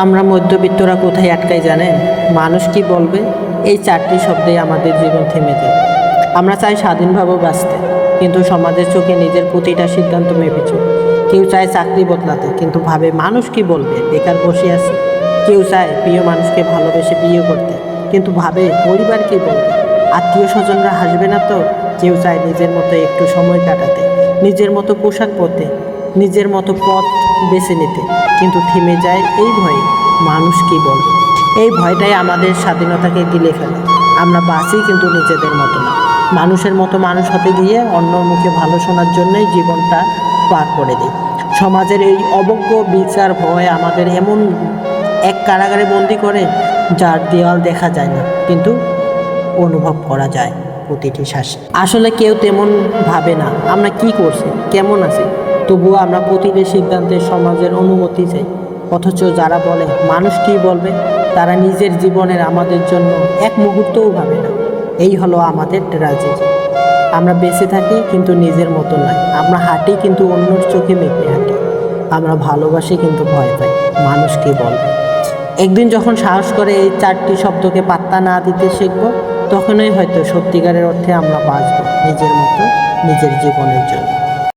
আমরা মধ্যবিত্তরা কোথায় আটকাই জানেন? মানুষ কি বলবে? এই চারটি শব্দেই আমাদের জীবন থেমে যায়। আমরা চাই স্বাধীনভাবে বাঁচতে, কিন্তু সমাজের চোখে নিজের প্রতিটা সিদ্ধান্ত মেপে চলি কেউ চায় চাকরি বদলাতে, কিন্তু ভাবে মানুষ কি বলবে? বেকার বসে আছে। কেউ চায় প্রিয় মানুষকে ভালোবেসে বিয়ে করতে, কিন্তু ভাবে পরিবার কি বলবে? আত্মীয় স্বজনরা হাসবে না তো? কেউ চায় নিজের মতো একটু সময় কাটাতে, নিজের মতো পোশাক পরতে, নিজের মতো পথ বেছে নিতে। কিন্তু থেমে যায় এই ভয়ে। মানুষ কি বলবে এই ভয়টাই আমাদের স্বাধীনতাকে গিলে ফেলে। আমরা বাঁচি কিন্তু নিজেদের মতো না। মানুষের মতো মানুষ হতে গিয়ে অন্যর মুখে ভালো শোনার জন্যই জীবনটা পার করে দিই। সমাজের এই অবজ্ঞ বিচার ভয় আমাদের এমন এক কারাগারে বন্দি করে, যার দেওয়াল দেখা যায় না, কিন্তু অনুভব করা যায় প্রতিটি শ্বাসে। আসলে কেউ তেমন ভাবে না। আমরা কি করছি? কেমন আছি? তবুও আমরা প্রতিটি সিদ্ধান্তে সমাজের অনুমতি চাই। অথচ যারা বলে, মানুষ কি বলবে? তারা নিজের জীবনের আমাদের জন্য এক মুহূর্তও ভাবে না। এই হলো আমাদের ট্র্যাজেডি। আমরা বেঁচে থাকি কিন্তু নিজের মতো নয়। আমরা হাঁটি কিন্তু অন্যর চোখে মেপে হাঁটি। আমরা ভালোবাসি কিন্তু ভয় পাই। মানুষ কি বলবে? একদিন যখন সাহস করে এই চারটি শব্দকে পাত্তা না দিতে শিখব, তখনই হয়তো সত্যিকারের অর্থে আমরা বাঁচব নিজের মতো, নিজের জীবনের জন্য।